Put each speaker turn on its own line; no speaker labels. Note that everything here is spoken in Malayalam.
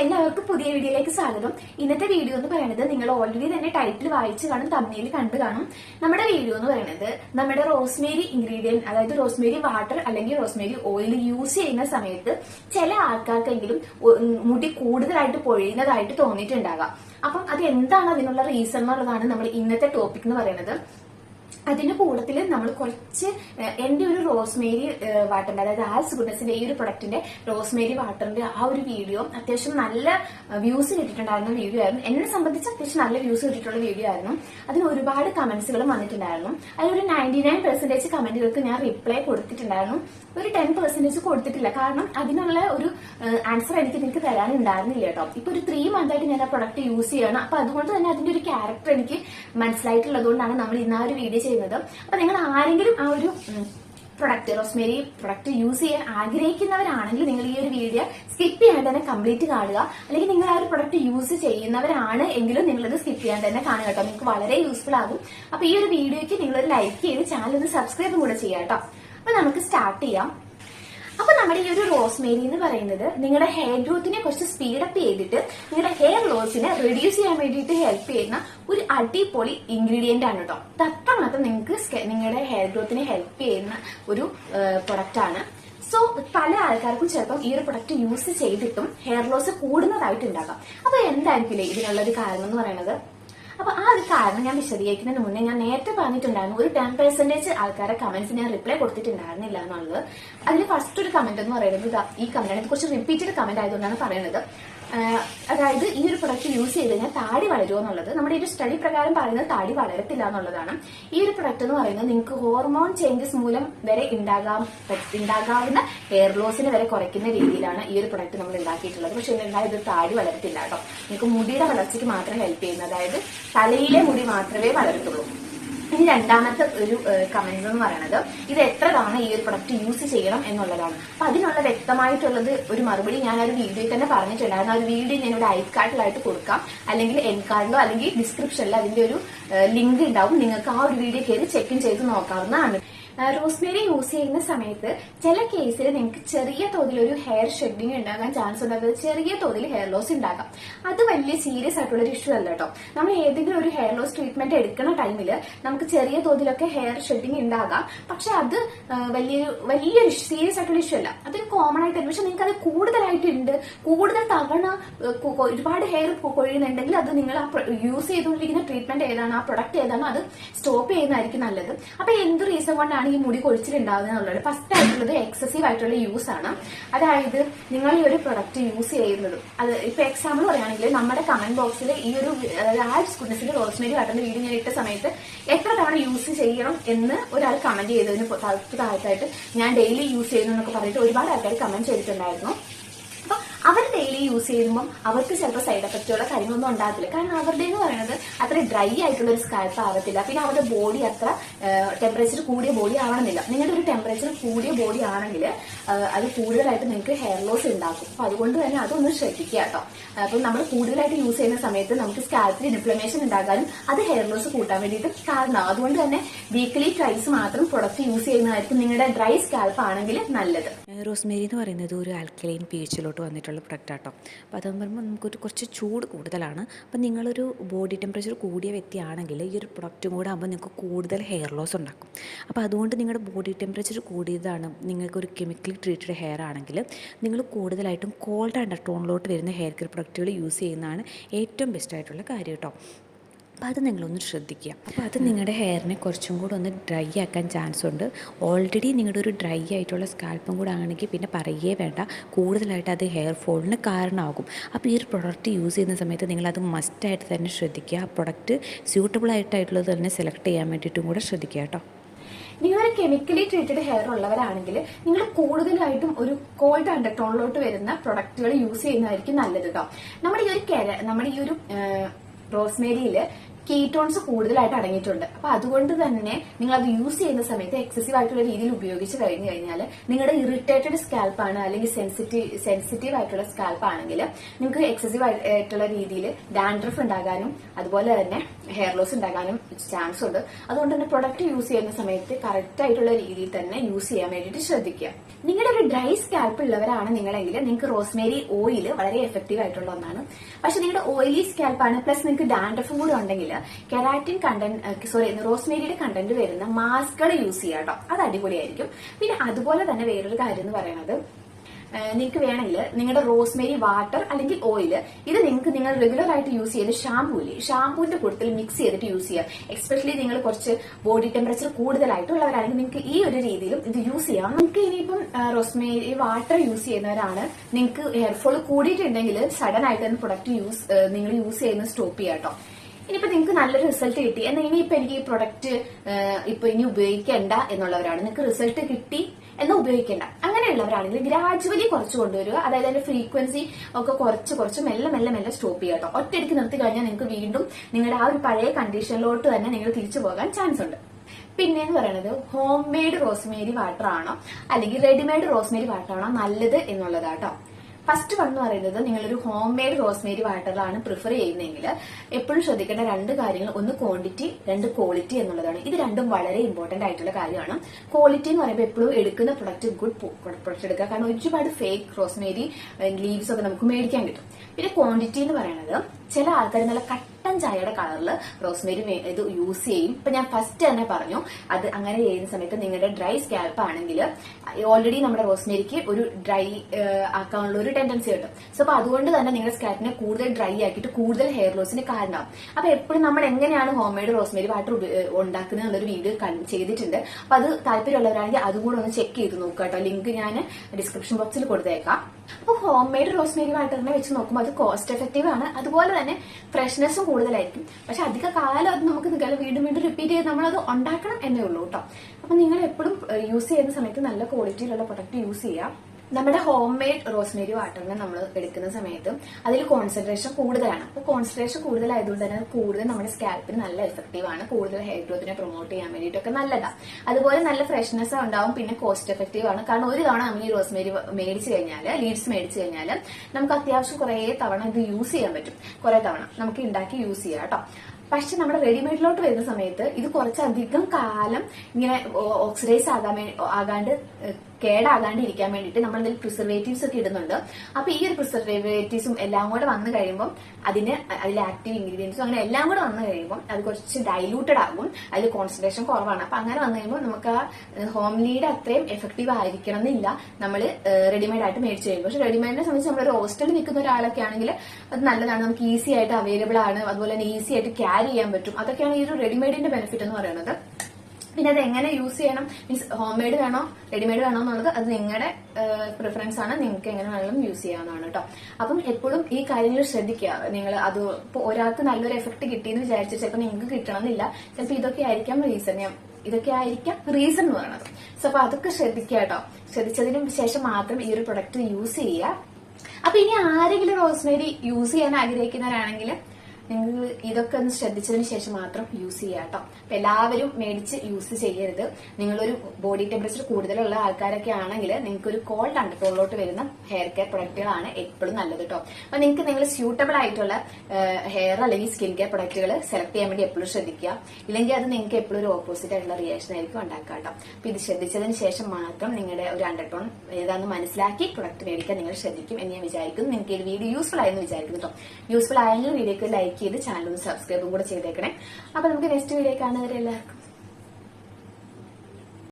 എല്ലാവർക്കും പുതിയ വീഡിയോയിലേക്ക് സ്വാഗതം. ഇന്നത്തെ വീഡിയോ എന്ന് പറയുന്നത് നിങ്ങൾ ഓൾറെഡി തന്നെ ടൈറ്റിൽ വായിച്ചു കാണും തമ്മിയിൽ കണ്ടു കാണും. നമ്മുടെ വീഡിയോ എന്ന് പറയുന്നത് നമ്മുടെ റോസ്മേരി ഇൻഗ്രീഡിയന്റ് അതായത് റോസ്മേരി വാട്ടർ അല്ലെങ്കിൽ റോസ്മേരി ഓയിൽ യൂസ് ചെയ്യുന്ന സമയത്ത് ചില ആൾക്കാർക്കെങ്കിലും മുടി കൂടുതലായിട്ട് പൊഴിയുന്നതായിട്ട് തോന്നിയിട്ടുണ്ടാകാം. അപ്പം അത് എന്താണ് അതിനുള്ള റീസൺ എന്നുള്ളതാണ് നമ്മൾ ഇന്നത്തെ ടോപ്പിക് എന്ന് പറയുന്നത്. അതിന്റെ കൂട്ടത്തിൽ നമ്മൾ കുറച്ച് എന്റെ ഒരു റോസ്മേരി വാട്ടറിന്റെ അതായത് ആൽസ് ഗുഡ്നസിന്റെ ഈ ഒരു പ്രൊഡക്റ്റിന്റെ റോസ്മേരി വാട്ടറിന്റെ ആ ഒരു വീഡിയോ അത്യാവശ്യം നല്ല വ്യൂസ് കിട്ടിയിട്ടുണ്ടായിരുന്ന വീഡിയോ ആയിരുന്നു. എന്നെ സംബന്ധിച്ച് അത്യാവശ്യം നല്ല വ്യൂസ് കിട്ടിയിട്ടുള്ള വീഡിയോ ആയിരുന്നു. അതിന് ഒരുപാട് കമന്റ്സുകളും വന്നിട്ടുണ്ടായിരുന്നു. അതിലൊരു നയന്റി നയൻ പെർസെന്റേജ് കമന്റുകൾക്ക് ഞാൻ റിപ്ലൈ കൊടുത്തിട്ടുണ്ടായിരുന്നു. ഒരു ടെൻ പെർസെന്റേജ് കൊടുത്തിട്ടില്ല. കാരണം അതിനുള്ള ഒരു ആൻസർ എനിക്ക് നിങ്ങൾക്ക് തരാനുണ്ടായിരുന്നില്ല കേട്ടോ. ഇപ്പൊ ഒരു ത്രീ മന്ത് ആയിട്ട് ഞാൻ ആ പ്രൊഡക്റ്റ് യൂസ് ചെയ്യണം. അപ്പൊ അതുകൊണ്ട് തന്നെ അതിന്റെ ഒരു ക്യാരക്ടർ എനിക്ക് മനസ്സിലായിട്ടുള്ളതുകൊണ്ടാണ് നമ്മൾ ഇന്ന് ആ ഒരു വീഡിയോ ചെയ്യുന്നത് അപ്പൊ നിങ്ങൾ ആരെങ്കിലും ആ ഒരു പ്രൊഡക്റ്റ് റോസ്മേരി പ്രൊഡക്റ്റ് യൂസ് ചെയ്യാൻ ആഗ്രഹിക്കുന്നവരാണെങ്കിൽ നിങ്ങൾ ഈ ഒരു വീഡിയോ സ്കിപ്പ് ചെയ്യാൻ തന്നെ കംപ്ലീറ്റ് കാണുക. അല്ലെങ്കിൽ നിങ്ങൾ ആ ഒരു പ്രൊഡക്റ്റ് യൂസ് ചെയ്യുന്നവരാണ് എങ്കിലും നിങ്ങളത് സ്കിപ്പ് ചെയ്യാൻ തന്നെ കാണുക കേട്ടോ. നിങ്ങൾക്ക് വളരെ യൂസ്ഫുൾ ആകും. അപ്പൊ ഈ ഒരു വീഡിയോയ്ക്ക് നിങ്ങൾ ഒരു ലൈക്ക് ചെയ്ത് ചാനൽ ഒന്ന് സബ്സ്ക്രൈബ് കൂടെ ചെയ്യാം കേട്ടോ. അപ്പൊ നമുക്ക് സ്റ്റാർട്ട് ചെയ്യാം. അപ്പൊ നമ്മുടെ ഈ ഒരു റോസ്മേരി എന്ന് പറയുന്നത് നിങ്ങളുടെ ഹെയർ ഗ്രോത്തിനെ കുറച്ച് സ്പീഡപ്പ് ചെയ്തിട്ട് നിങ്ങളുടെ ഹെയർ ലോസിനെ റെഡ്യൂസ് ചെയ്യാൻ വേണ്ടിയിട്ട് ഹെൽപ്പ് ചെയ്യുന്ന ഒരു അടിപൊളി ഇൻഗ്രീഡിയന്റ് ആണ് കേട്ടോ തത്ര മാത്രം നിങ്ങൾക്ക് നിങ്ങളുടെ ഹെയർ ഗ്രോത്തിനെ ഹെൽപ്പ് ചെയ്യുന്ന ഒരു പ്രൊഡക്റ്റ് ആണ്. സോ പല ആൾക്കാർക്കും ചിലപ്പം ഈ ഒരു പ്രൊഡക്റ്റ് യൂസ് ചെയ്തിട്ടും ഹെയർ ലോസ് കൂടുന്നതായിട്ടുണ്ടാകാം അപ്പൊ എന്തായിരിക്കില്ലേ ഇതിനുള്ള ഒരു കാരണം എന്ന് പറയുന്നത്? അപ്പൊ ആ ഒരു കാരണം ഞാൻ വിശദീകരിക്കുന്നതിന് മുന്നേ ഞാൻ നേരത്തെ പറഞ്ഞിട്ടുണ്ടായിരുന്നു ഒരു ടെൻ പെർസെന്റേജ് ആൾക്കാരെ കമന്റ്സ് ഞാൻ റിപ്ലൈ കൊടുത്തിട്ടുണ്ടായിരുന്നില്ല എന്നുള്ളത്. അതിൽ ഫസ്റ്റ് ഒരു കമന്റ് എന്ന് പറയുന്നത് ഈ കമന്റ് കുറച്ച് റിപ്പീറ്റഡ് കമന്റ് ആയതുകൊണ്ടാണ് പറയുന്നത്. അതായത് ഈ ഒരു പ്രൊഡക്റ്റ് യൂസ് ചെയ്ത് കഴിഞ്ഞാൽ താടി വളരുമോ എന്നുള്ളത്. നമ്മുടെ ഒരു സ്റ്റഡി പ്രകാരം പറയുന്നത് താടി വളരത്തില്ല എന്നുള്ളതാണ്. ഈ ഒരു പ്രൊഡക്റ്റ് എന്ന് പറയുന്നത് നിങ്ങൾക്ക് ഹോർമോൺ ചേഞ്ചസ് മൂലം വരെ ഉണ്ടാകാം ഉണ്ടാകാവുന്ന ഹെയർ ലോസിനെ വരെ കുറയ്ക്കുന്ന രീതിയിലാണ് ഈ ഒരു പ്രൊഡക്റ്റ് നമ്മൾ ഉണ്ടാക്കിയിട്ടുള്ളത് പക്ഷെ എന്തായാലും ഇത് താടി വളരത്തില്ല കേട്ടോ. നിങ്ങൾക്ക് മുടിയുടെ വളർച്ചയ്ക്ക് മാത്രം ഹെൽപ്പ് ചെയ്യുന്നത് അതായത് തലയിലെ മുടി മാത്രമേ വളരത്തുള്ളൂ. ഇനി രണ്ടാമത്തെ ഒരു കമന്റ് എന്ന് പറയുന്നത് ഇത് എത്ര തവണ ഈ ഒരു പ്രൊഡക്റ്റ് യൂസ് ചെയ്യണം എന്നുള്ളതാണ്. അപ്പൊ അതിനുള്ള വ്യക്തമായിട്ടുള്ളത് ഒരു മറുപടി ഞാൻ ഒരു വീഡിയോയിൽ തന്നെ പറഞ്ഞിട്ടുണ്ടായിരുന്നു. ആ ഒരു വീഡിയോ ഞാൻ ഇവിടെ ഐ കാർഡിലായിട്ട് കൊടുക്കാം. അല്ലെങ്കിൽ എൻ കാർഡിലോ അല്ലെങ്കിൽ ഡിസ്ക്രിപ്ഷനിലോ അതിന്റെ ഒരു ലിങ്ക് ഉണ്ടാവും. നിങ്ങൾക്ക് ആ ഒരു വീഡിയോ കയറി ചെക്കിൻ ചെയ്ത് നോക്കാവുന്നതാണ്. റോസ്മേരി യൂസ് ചെയ്യുന്ന സമയത്ത് ചില കേസിൽ നിങ്ങൾക്ക് ചെറിയ തോതിൽ ഒരു ഹെയർ ഷെഡിങ് ഉണ്ടാകാൻ ചാൻസ് ഉണ്ട്. അതായത് ചെറിയ തോതിൽ ഹെയർ ലോസ് ഉണ്ടാകാം. അത് വലിയ സീരിയസ് ആയിട്ടുള്ള ഒരു ഇഷ്യൂ അല്ല കേട്ടോ. നമ്മൾ ഏതെങ്കിലും ഒരു ഹെയർ ലോസ് ട്രീറ്റ്മെന്റ് എടുക്കുന്ന ടൈമിൽ നമുക്ക് ചെറിയ തോതിലൊക്കെ ഹെയർ ഷെഡിങ് ഉണ്ടാകാം. പക്ഷെ അത് വലിയ വലിയ സീരിയസ് ആയിട്ടുള്ള ഇഷ്യൂ അല്ല. അത് കോമൺ ആയിട്ട് പക്ഷെ നിങ്ങൾക്ക് അത് കൂടുതലായിട്ടുണ്ട്. കൂടുതൽ തവണ ഒരുപാട് ഹെയർ കൊഴിയുന്നുണ്ടെങ്കിൽ അത് നിങ്ങൾ ആ യൂസ് ചെയ്തുകൊണ്ടിരിക്കുന്ന ട്രീറ്റ്മെന്റ് ഏതാണ് ആ പ്രൊഡക്റ്റ് ഏതാണ് അത് സ്റ്റോപ്പ് ചെയ്യുന്നതായിരിക്കും നല്ലത്. അപ്പൊ എന്ത് റീസൺ കൊണ്ടാണ് ഈ മുടി കൊഴിച്ചിലുണ്ടാവുന്നത് എന്നുള്ളത് ഫസ്റ്റ് ആയിട്ടുള്ളത് എക്സസീവ് ആയിട്ടുള്ള യൂസ് ആണ്. അതായത് നിങ്ങൾ ഈ ഒരു പ്രൊഡക്റ്റ് യൂസ് ചെയ്യുന്നത്. അത് ഇപ്പൊ എക്സാമ്പിൾ പറയുകയാണെങ്കിൽ നമ്മുടെ കമന്റ് ബോക്സിൽ ഈ ഒരു ആഡ്സ് ഗുഡ്നസിന്റെ റോസ്മേരി കാട്ടുന്ന വീഡിയോ ഞാൻ ഇട്ട സമയത്ത് എത്ര തവണ യൂസ് ചെയ്യണം എന്ന് ഒരാൾ കമന്റ് ചെയ്തതിന് താഴത്തായിട്ട് ഞാൻ ഡെയിലി യൂസ് ചെയ്യുന്നു എന്നൊക്കെ പറഞ്ഞിട്ട് ഒരുപാട് ആൾക്കാർ കമന്റ് ചെയ്തിട്ടുണ്ടായിരുന്നു. അവർ ഡെയിലി യൂസ് ചെയ്യുമ്പോൾ അവർക്ക് ചിലപ്പോൾ സൈഡ് എഫക്റ്റുള്ള കാര്യങ്ങളൊന്നും ഉണ്ടാകത്തില്ല. കാരണം അവരുടെ എന്ന് പറയുന്നത് അത്ര ഡ്രൈ ആയിട്ടുള്ള ഒരു സ്കാൽപ്പ് ആവത്തില്ല. പിന്നെ അവരുടെ ബോഡി അത്ര ടെമ്പറേച്ചർ കൂടിയ ബോഡി ആവണമെന്നില്ല. നിങ്ങളുടെ ഒരു ടെമ്പറേച്ചർ കൂടിയ ബോഡി ആണെങ്കിൽ അത് കൂടുതലായിട്ട് നിങ്ങൾക്ക് ഹെയർ ലോസ് ഉണ്ടാക്കും. അപ്പൊ അതുകൊണ്ട് തന്നെ അതൊന്ന് ശ്രദ്ധിക്കുക കേട്ടോ. അപ്പം നമ്മൾ കൂടുതലായിട്ട് യൂസ് ചെയ്യുന്ന സമയത്ത് നമുക്ക് സ്കാൽപ്പിൽ ഇൻഫ്ലമേഷൻ ഉണ്ടാകാനും അത് ഹെയർ ലോസ് കൂട്ടാൻ വേണ്ടിയിട്ട് കാരണം. അതുകൊണ്ട് തന്നെ വീക്ക്ലി ട്രൈസ് മാത്രം പ്രൊഡക്റ്റ് യൂസ് ചെയ്യുന്നതായിരിക്കും നിങ്ങളുടെ ഡ്രൈ സ്കാൽപ്പ് ആണെങ്കിൽ നല്ലത്.
റോസ്മേരി എന്ന് പറയുന്നത് ഒരു ആൽക്കലൈൻ പി എച്ചിലോട്ട് വന്നിട്ടുള്ള പ്രൊഡക്റ്റ് ആട്ടോ. അപ്പോൾ അതെന്ന് പറയുമ്പോൾ നമുക്കൊരു കുറച്ച് ചൂട് കൂടുതലാണ്. അപ്പോൾ നിങ്ങളൊരു ബോഡി ടെമ്പറേച്ചർ കൂടിയ വ്യക്തിയാണെങ്കിൽ ഈ ഒരു പ്രൊഡക്റ്റും കൂടെ ആകുമ്പോൾ നിങ്ങൾക്ക് കൂടുതൽ ഹെയർ ലോസ് ഉണ്ടാക്കും. അപ്പോൾ അതുകൊണ്ട് നിങ്ങളുടെ ബോഡി ടെമ്പറേച്ചർ കൂടിയതാണ് നിങ്ങൾക്കൊരു കെമിക്കലി ട്രീറ്റഡ് ഹെയർ ആണെങ്കിൽ നിങ്ങൾ കൂടുതലായിട്ടും കോൾഡ് അണ്ടർ ടോണിലോട്ട് വരുന്ന ഹെയർ കെയർ പ്രൊഡക്റ്റുകൾ യൂസ് ചെയ്യുന്നതാണ് ഏറ്റവും ബെസ്റ്റായിട്ടുള്ള കാര്യം കേട്ടോ അപ്പോൾ അത് നിങ്ങളൊന്ന് ശ്രദ്ധിക്കുക അപ്പോൾ അത് നിങ്ങളുടെ ഹെയറിനെ കുറച്ചും കൂടെ ഒന്ന് ഡ്രൈ ആക്കാൻ ചാൻസ് ഉണ്ട്. ഓൾറെഡി നിങ്ങളുടെ ഒരു ഡ്രൈ ആയിട്ടുള്ള സ്കാൽപ്പും കൂടെ ആണെങ്കിൽ പിന്നെ പറയേ വേണ്ട. കൂടുതലായിട്ട് അത് ഹെയർ ഫോളിന് കാരണമാകും അപ്പോൾ ഈ ഒരു പ്രൊഡക്റ്റ് യൂസ് ചെയ്യുന്ന സമയത്ത് നിങ്ങളത് മസ്റ്റായിട്ട് തന്നെ ശ്രദ്ധിക്കുക ആ പ്രൊഡക്റ്റ് സ്യൂട്ടബിൾ ആയിട്ടുള്ളത് തന്നെ സെലക്ട് ചെയ്യാൻ വേണ്ടിയിട്ടും കൂടെ ശ്രദ്ധിക്കുക കേട്ടോ.
നിങ്ങളൊരു കെമിക്കലി ട്രീറ്റഡ് ഹെയർ ഉള്ളവരാണെങ്കിൽ നിങ്ങൾ കൂടുതലായിട്ടും ഒരു കോൾഡ് അണ്ടർടോണിലോട്ട് വരുന്ന പ്രൊഡക്റ്റുകൾ യൂസ് ചെയ്യുന്നതായിരിക്കും നല്ലത് കേട്ടോ. നമ്മുടെ ഈ ഒരു നമ്മുടെ ഈ ഒരു റോസ്മേരിയിൽ കീറ്റോൺസ് കൂടുതലായിട്ട് അടങ്ങിയിട്ടുണ്ട്. അപ്പൊ അതുകൊണ്ട് തന്നെ നിങ്ങൾ അത് യൂസ് ചെയ്യുന്ന സമയത്ത് എക്സസീവ് ആയിട്ടുള്ള രീതിയിൽ ഉപയോഗിച്ച് കഴിഞ്ഞു കഴിഞ്ഞാൽ നിങ്ങളുടെ ഇറിറ്റേറ്റഡ് സ്കാൽപ്പ് ആണ് അല്ലെങ്കിൽ സെൻസിറ്റീവ് സെൻസിറ്റീവ് ആയിട്ടുള്ള സ്കാൽപ്പ് ആണെങ്കിൽ നിങ്ങൾക്ക് എക്സസീവ് ആയിട്ടുള്ള രീതിയിൽ ഡാൻഡ്രഫ് ഉണ്ടാകാനും അതുപോലെ തന്നെ ഹെയർ ലോസ് ഉണ്ടാകാനും ചാൻസ് ഉണ്ട്. അതുകൊണ്ട് തന്നെ പ്രൊഡക്റ്റ് യൂസ് ചെയ്യുന്ന സമയത്ത് കറക്റ്റ് ആയിട്ടുള്ള രീതിയിൽ തന്നെ യൂസ് ചെയ്യാൻ വേണ്ടിയിട്ട് ശ്രദ്ധിക്കുക. നിങ്ങളുടെ ഒരു ഡ്രൈ സ്കാൽപ്പ് ഉള്ളവരാണ് നിങ്ങളെങ്കിൽ നിങ്ങൾക്ക് റോസ്മേരി ഓയിൽ വളരെ എഫക്റ്റീവ് ആയിട്ടുള്ള ഒന്നാണ്. പക്ഷെ നിങ്ങളുടെ ഓയിലി സ്കാൽപ്പ് ആണ് പ്ലസ് നിങ്ങൾക്ക് ഡാൻഡ്രഫും കൂടെ ഉണ്ടെങ്കിൽ കെരാറ്റിൻ കണ്ടന്റ് സോറി റോസ്മേരിയുടെ കണ്ടന്റ് വരുന്ന മാസ്കുകൾ യൂസ് ചെയ്യാം കേട്ടോ അത് അടിപൊളിയായിരിക്കും. പിന്നെ അതുപോലെ തന്നെ വേറൊരു കാര്യം എന്ന് പറയുന്നത് നിങ്ങൾക്ക് വേണമെങ്കിൽ നിങ്ങളുടെ റോസ്മേരി വാട്ടർ അല്ലെങ്കിൽ ഓയിൽ ഇത് നിങ്ങൾക്ക് നിങ്ങൾ റെഗുലർ ആയിട്ട് യൂസ് ചെയ്ത് ഷാമ്പൂ ഇല്ലേ? ഷാമ്പൂവിന്റെ കൂട്ടത്തിൽ മിക്സ് ചെയ്തിട്ട് യൂസ് ചെയ്യാം എക്സ്പെഷ്യലി നിങ്ങൾ കുറച്ച് ബോഡി ടെമ്പറേച്ചർ കൂടുതലായിട്ടുള്ളവരാണെങ്കിൽ നിങ്ങൾക്ക് ഈ ഒരു രീതിയിലും ഇത് യൂസ് ചെയ്യാം. നിങ്ങൾക്ക് ഇനിയിപ്പം റോസ്മേരി വാട്ടർ യൂസ് ചെയ്യുന്നവരാണ്. നിങ്ങൾക്ക് ഹെയർഫോൾ കൂടിയിട്ടുണ്ടെങ്കിൽ സഡൻ ആയിട്ട് പ്രൊഡക്റ്റ് യൂസ് നിങ്ങൾ യൂസ് ചെയ്യുന്നത് സ്റ്റോപ്പ് ചെയ്യാം കേട്ടോ ഇനിയിപ്പോ നിങ്ങൾക്ക് നല്ലൊരു റിസൾട്ട് കിട്ടി. എന്നാൽ ഇനിയിപ്പോ എനിക്ക് ഈ പ്രൊഡക്റ്റ് ഇപ്പൊ ഇനി ഉപയോഗിക്കേണ്ട എന്നുള്ളവരാണ്. നിങ്ങൾക്ക് റിസൾട്ട് കിട്ടി എന്ന് ഉപയോഗിക്കേണ്ട. അങ്ങനെയുള്ളവരാണെങ്കിൽ ഗ്രാജുവലി കുറച്ച് കൊണ്ടുവരിക. അതായത് അതിന്റെ ഫ്രീക്വൻസി ഒക്കെ കുറച്ച് കുറച്ച് മെല്ലെ മെല്ലെ മെല്ലെ സ്റ്റോപ്പ് ചെയ്യുക കേട്ടോ. ഒറ്റയ്ക്ക് നിർത്തി കഴിഞ്ഞാൽ നിങ്ങൾക്ക് വീണ്ടും നിങ്ങളുടെ ആ ഒരു പഴയ കണ്ടീഷനിലോട്ട് തന്നെ നിങ്ങൾ തിരിച്ചു പോകാൻ ചാൻസ് ഉണ്ട്. പിന്നെ എന്ന് പറയുന്നത് ഹോം മെയ്ഡ് റോസ്മേരി വാട്ടർ ആണോ? അല്ലെങ്കിൽ റെഡിമെയ്ഡ് റോസ്മേരി വാട്ടർ ആണോ നല്ലത് എന്നുള്ളതാട്ടോ ഫസ്റ്റ് വൺ എന്ന് പറയുന്നത് നിങ്ങളൊരു ഹോം മെയ്ഡ് റോസ്മേരി വാട്ടറാണ് പ്രിഫർ ചെയ്യുന്നതെങ്കിൽ എപ്പോഴും ശ്രദ്ധിക്കേണ്ട രണ്ട് കാര്യങ്ങൾ. ഒന്ന് ക്വാണ്ടിറ്റി രണ്ട് ക്വാളിറ്റി എന്നുള്ളതാണ്. ഇത് രണ്ടും വളരെ ഇമ്പോർട്ടന്റ് ആയിട്ടുള്ള കാര്യമാണ്. ക്വാളിറ്റി എന്ന് പറയുമ്പോൾ എപ്പോഴും എടുക്കുന്ന പ്രൊഡക്റ്റ് ഗുഡ് പ്രൊഡക്റ്റ് എടുക്കുക. കാരണം ഒരുപാട് ഫേക്ക് റോസ്മേരി ലീവ്സ് ഒക്കെ നമുക്ക് മേടിക്കാൻ കിട്ടും. പിന്നെ ക്വാണ്ടിറ്റി എന്ന് പറയുന്നത് ചില ആൾക്കാർ നല്ല കട്ടൻ ചായയുടെ കളറിൽ റോസ്മേരി ഇത് യൂസ് ചെയ്യും. ഇപ്പൊ ഞാൻ ഫസ്റ്റ് തന്നെ പറഞ്ഞു അത് അങ്ങനെ ചെയ്യുന്ന സമയത്ത് നിങ്ങളുടെ ഡ്രൈ സ്കാൽപ്പ് ആണെങ്കിൽ ഓൾറെഡി നമ്മുടെ റോസ്മേരിക്ക് ഒരു ഡ്രൈ ആക്കാനുള്ള ഒരു ടെൻഡൻസി കിട്ടും സോ അപ്പൊ അതുകൊണ്ട് തന്നെ നിങ്ങളുടെ സ്കാൽപ്പിനെ കൂടുതൽ ഡ്രൈ ആക്കിയിട്ട് കൂടുതൽ ഹെയർ ലോസിന് കാരണമാവും. അപ്പൊ എപ്പോഴും നമ്മൾ എങ്ങനെയാണ് ഹോം മെയ്ഡ് റോസ്മേരി വാട്ടർ ഉണ്ടാക്കുന്നത് എന്നുള്ളൊരു വീഡിയോ ചെയ്തിട്ടുണ്ട്. അപ്പൊ അത് താല്പര്യമുള്ളവരാണെങ്കിൽ അതും കൂടെ ഒന്ന് ചെക്ക് ചെയ്ത് നോക്കുക കേട്ടോ. ലിങ്ക് ഞാൻ ഡിസ്ക്രിപ്ഷൻ ബോക്സിൽ കൊടുത്തേക്കാം. അപ്പൊ ഹോം മെയ്ഡ് റോസ്മേരി വാട്ടറിനെ വെച്ച് നോക്കുമ്പോൾ അത് കോസ്റ്റ് എഫക്റ്റീവ് ആണ്. അതുപോലെ തന്നെ ഫ്രഷ്നെസ്സും കൂടുതലായിരിക്കും. പക്ഷെ അധിക കാലം അത് നമുക്ക് നിൽക്കാതെ വീണ്ടും വീണ്ടും റിപ്പീറ്റ് ചെയ്ത് നമ്മളത് ഉണ്ടാക്കണം എന്നേ ഉള്ളൂ കേട്ടോ. അപ്പൊ നിങ്ങൾ എപ്പോഴും യൂസ് ചെയ്യുന്ന സമയത്ത് നല്ല ക്വാളിറ്റിയിലുള്ള പ്രൊഡക്റ്റ് യൂസ് ചെയ്യാം നമ്മുടെ ഹോം മെയ്ഡ് റോസ്മേരി വാട്ടറിനെ നമ്മൾ എടുക്കുന്ന സമയത്ത് അതിൽ കോൺസെൻട്രേഷൻ കൂടുതലാണ്. അപ്പോൾ കോൺസെൻട്രേഷൻ കൂടുതലായതുകൊണ്ട് തന്നെ കൂടുതൽ നമ്മുടെ സ്കാൽപ്പിന് നല്ല എഫക്റ്റീവ് ആണ്. കൂടുതൽ ഹെയർ ഗ്രോത്തിനെ പ്രൊമോട്ട് ചെയ്യാൻ വേണ്ടിയിട്ടൊക്കെ നല്ലതാണ് അതുപോലെ നല്ല ഫ്രഷ്നെസ് ഉണ്ടാവും പിന്നെ കോസ്റ്റ് എഫക്റ്റീവ് ആണ്. കാരണം ഒരു തവണ നമ്മൾ ഈ റോസ്മേരി മേടിച്ചു കഴിഞ്ഞാൽ ലീഡ്സ് മേടിച്ചു കഴിഞ്ഞാൽ നമുക്ക് അത്യാവശ്യം കുറേ തവണ ഇത് യൂസ് ചെയ്യാൻ പറ്റും. കുറേ തവണ നമുക്ക് ഉണ്ടാക്കി യൂസ് ചെയ്യാം കേട്ടോ. പക്ഷെ നമ്മുടെ റെഡിമെയ്ഡിലോട്ട് വരുന്ന സമയത്ത് ഇത് കുറച്ചധികം കാലം ഇങ്ങനെ ഓക്സിഡൈസ് ആകാൻ ആകാണ്ട് ഏഹ്, വേണ്ടിട്ട് നമ്മൾ ഇതിൽ പ്രിസർവേറ്റീവ്സ് ഒക്കെ ഇടുന്നുണ്ട്. അപ്പൊ ഈ ഒരു പ്രിസർവേറ്റീവ്സും എല്ലാം കൂടെ വന്നു കഴിയുമ്പോൾ അതിന് അതിൽ ആക്റ്റീവ് ഇൻഗ്രീഡിയൻസും അങ്ങനെ എല്ലാം കൂടെ വന്നു കഴിയുമ്പോൾ അത് കുറച്ച് ഡൈലൂട്ടഡ് ആകും. അതിൽ കോൺസെൻട്രേഷൻ കുറവാണ്. അപ്പൊ അങ്ങനെ വന്നു കഴിയുമ്പോൾ നമുക്ക് ആ ഹോം ലീഡ് അത്രയും എഫക്റ്റീവ് ആയിരിക്കണം എന്നില്ല. നമ്മൾ റെഡിമെയ്ഡ് ആയിട്ട് മേടിച്ചു കഴിയുമ്പോൾ പക്ഷെ റെഡിമെയ്ഡിനെ സംബന്ധിച്ച് നമ്മൾ ഒരു ഹോസ്റ്റലിൽ നിൽക്കുന്ന ഒരാളൊക്കെ ആണെങ്കിൽ അത് നല്ലതാണ്. നമുക്ക് ഈസി ആയിട്ട് അവൈലബിൾ ആണ്. അതുപോലെ തന്നെ ഈസി ആയിട്ട് ക്യാരി ചെയ്യാൻ പറ്റും. അതൊക്കെയാണ് ഈ ഒരു റെഡിമെയ്ഡിന്റെ ബെനിഫിറ്റ് എന്ന് പറയുന്നത്. പിന്നെ അത് എങ്ങനെ യൂസ് ചെയ്യണം? മീൻസ് ഹോം മെയ്ഡ് വേണോ? റെഡിമെയ്ഡ് വേണോ എന്നുള്ളത് അത് നിങ്ങളുടെ പ്രിഫറൻസ് ആണ്. നിങ്ങൾക്ക് എങ്ങനെ വേണമെങ്കിലും യൂസ് ചെയ്യാവുന്നതാണ് കേട്ടോ. അപ്പം എപ്പോഴും ഈ കാര്യങ്ങൾ ശ്രദ്ധിക്കുക. നിങ്ങൾ അത് ഇപ്പോൾ ഒരാൾക്ക് നല്ലൊരു എഫക്ട് കിട്ടിയെന്ന് വിചാരിച്ചു ചിലപ്പോൾ നിങ്ങൾക്ക് കിട്ടണമെന്നില്ല. ചിലപ്പോൾ ഇതൊക്കെ ആയിരിക്കാം റീസൺ ഞാൻ ഇതൊക്കെ ആയിരിക്കാം റീസൺ എന്ന് പറയുന്നത് സോ അപ്പൊ അതൊക്കെ ശ്രദ്ധിക്കുക കേട്ടോ. ശ്രദ്ധിച്ചതിന് ശേഷം മാത്രം ഈ ഒരു പ്രൊഡക്റ്റ് യൂസ് ചെയ്യുക. അപ്പൊ ഇനി ആരെങ്കിലും റോസ്മേരി യൂസ് ചെയ്യാൻ ആഗ്രഹിക്കുന്നവരാണെങ്കിൽ നിങ്ങൾ ഇതൊക്കെ ഒന്ന് ശ്രദ്ധിച്ചതിന് ശേഷം മാത്രം യൂസ് ചെയ്യുക കേട്ടോ അപ്പൊ എല്ലാവരും മേടിച്ച് യൂസ് ചെയ്യരുത്. നിങ്ങളൊരു ബോഡി ടെമ്പറേച്ചർ കൂടുതലുള്ള ആൾക്കാരൊക്കെ ആണെങ്കിൽ നിങ്ങൾക്ക് ഒരു കോൾഡ് അണ്ടർടോളിലോട്ട് വരുന്ന ഹെയർ കെയർ പ്രൊഡക്റ്റുകളാണ് എപ്പോഴും നല്ലത് കേട്ടോ അപ്പൊ നിങ്ങൾക്ക് നിങ്ങൾ സ്യൂട്ടബിൾ ആയിട്ടുള്ള ഹെയർ അല്ലെങ്കിൽ സ്കിൻ കെയർ പ്രൊഡക്റ്റുകൾ സെലക്ട് ചെയ്യാൻ വേണ്ടി എപ്പോഴും ശ്രദ്ധിക്കുക. ഇല്ലെങ്കിൽ അത് നിങ്ങൾക്ക് എപ്പോഴും ഒരു ഓപ്പോസിറ്റ് ആയിട്ടുള്ള റിയാക്ഷൻ ആയിരിക്കും ഉണ്ടാക്കുക കേട്ടോ അപ്പൊ ഇത് ശ്രദ്ധിച്ചതിന് ശേഷം മാത്രം നിങ്ങളുടെ ഒരു അണ്ടർടോൺ ഏതാണെന്ന് മനസ്സിലാക്കി പ്രൊഡക്റ്റ് മേടിക്കാൻ നിങ്ങൾ ശ്രദ്ധിക്കും എന്ന് ഞാൻ വിചാരിക്കുന്നു. നിങ്ങൾക്ക് ഈ വീഡിയോ യൂസ്ഫുൾ ആയെന്ന് വിചാരിക്കുന്നു കേട്ടോ യൂസ്ഫുൾ ആയെങ്കിൽ വീഡിയോക്ക് ലൈക്ക് ചെയ്ത് ചാനൽ ഒന്ന് സബ്സ്ക്രൈബും കൂടെ ചെയ്തേക്കണേ. അപ്പൊ നമുക്ക് നെക്സ്റ്റ് വീഡിയോ കാണുന്നവരെ എല്ലാവർക്കും